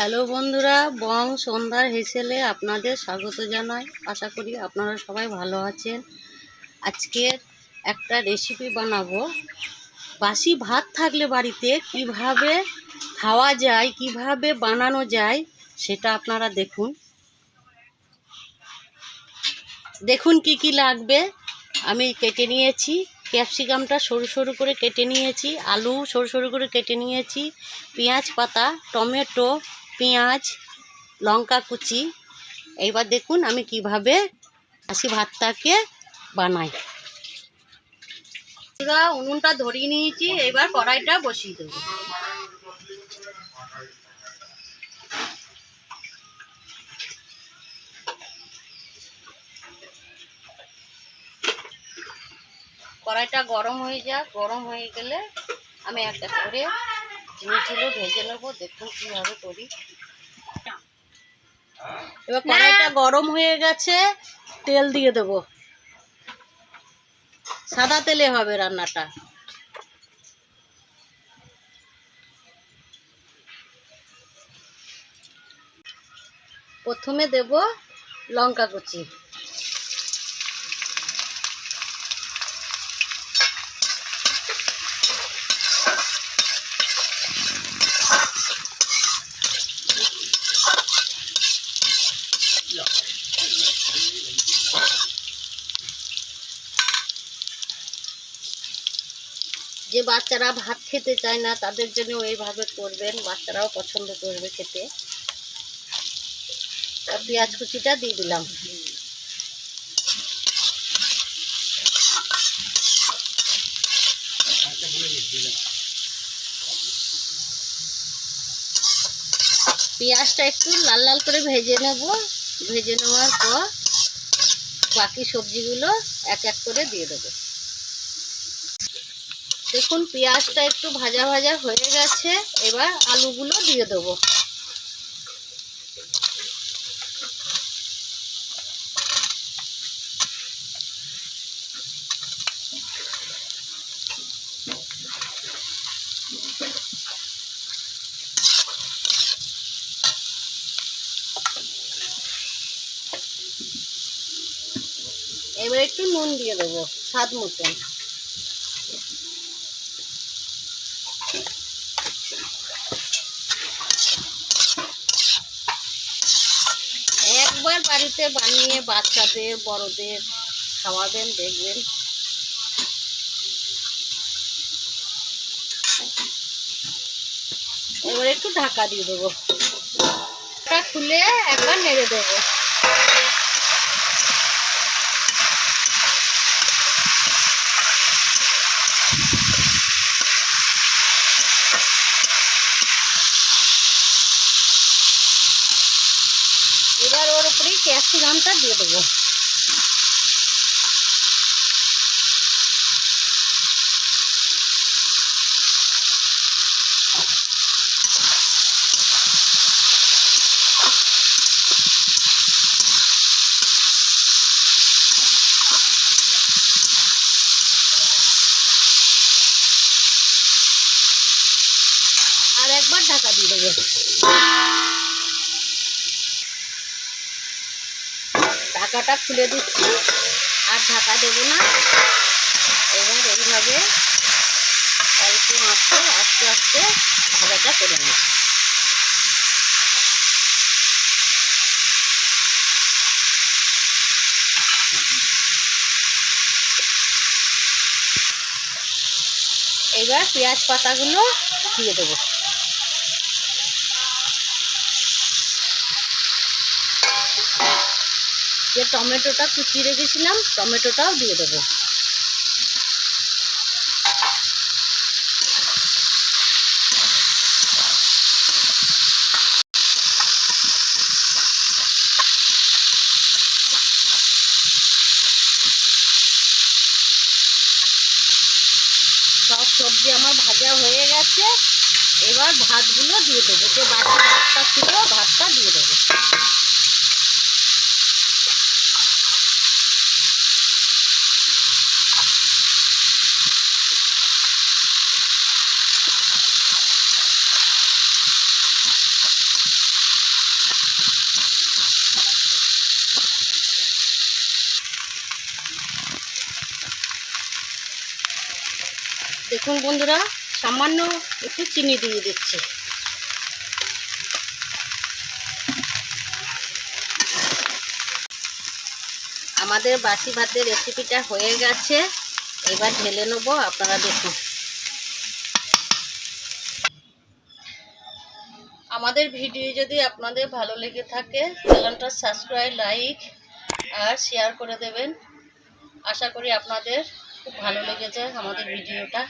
Hello বন্ধুরা, বং সন্ধ্যার হেসেলে আপনাদের স্বাগত জানাই। আশা করি আপনারা সবাই ভালো আছেন। আজকের একটা রেসিপি বানাবো। বাসি ভাত থাকলে বাড়িতে কীভাবে খাওয়া যায়, কীভাবে বানানো যায়, সেটা আপনারা দেখুন। দেখুন কি কি লাগবে। আমি কেটে নিয়েছি, ক্যাপসিকামটা সরু সরু করে কেটে নিয়েছি, আলু সরু সরু করে কেটে নিয়েছি, পেঁয়াজ পাতা, টমেটো পেঁয়াজ, লঙ্কা কুচি। এইবার দেখুন আমি কীভাবে হাসি ভাতটাকে বানাই। উনুনটা ধরিয়ে নিয়েছি, এবার কড়াইটা বসিয়ে দেবো। কড়াইটা গরম হয়ে যাক, গরম হয়ে গেলে আমি একটা করে জিনিসগুলো ভেজে নেব, দেখুন কীভাবে করি এবার কড়াইটা গরম হয়ে গেছে তেল দিয়ে দেব। সাদা তেলে হবে রান্নাটা। প্রথমে দেব লঙ্কা কুচি। যে বাচ্চারা ভাত খেতে চায় না, তাদের জন্য এইভাবে করবেন, বাচ্চারাও পছন্দ করবে খেতে। পেঁয়াজ কুচিটা দিয়ে দিলাম। পেঁয়াজটা একটু লাল লাল করে ভেজে নেব। ভেজে নেওয়ার পর বাকি সবজিগুলো এক এক করে দিয়ে দেবো। দেখুন, পেঁয়াজটা একটু ভাজা ভাজা হয়ে গেছে। এবার আলুগুলো দিয়ে দেবো। এবার একটু নুন দিয়ে দেবো, স্বাদ মতন একবার বাড়িতে বানিয়ে বাচ্চাদের, বড়দের খাওয়াবেন, দেখবেন। এবার একটু ঢাকা দিয়ে দেবো। খুলে একবার নেড়ে দেবো এবার ওর উপরেই ক্যাপসিকামটা দিয়ে দেবো। আর একবার ঢাকা দিয়ে দেবো। ঢাকাটা খুলে দিচ্ছি। আর ঢাকা দেবো না। এবার এইভাবে অল্প মাত্র আস্তে আস্তে ভাজাটা করে নেব। এবার পেঁয়াজ পাতাগুলো দিয়ে দেবো। যে টমেটোটা কুচিয়ে রেখেছিলাম, টমেটোটাও দিয়ে দেবো। সব সবজি আমার ভাজা হয়ে গেছে। এবার ভাতগুলো দিয়ে দেবো। যে বাকি ভাতটা ছিল, ভাতটা দেখুন বন্ধুরা, সামান্য একটু চিনি দিয়ে দিচ্ছি। আমাদের বাসি ভাতের রেসিপিটা হয়ে গেছে। এবার ঢেলে নেব, আপনারা দেখুন। আমাদের ভিডিও যদি আপনাদের ভালো লেগে থাকে, চ্যানেলটা সাবস্ক্রাইব লাইক আর শেয়ার করে দেবেন। আশা করি আপনাদের খুব ভালো লেগেছে আমাদের ভিডিওটা।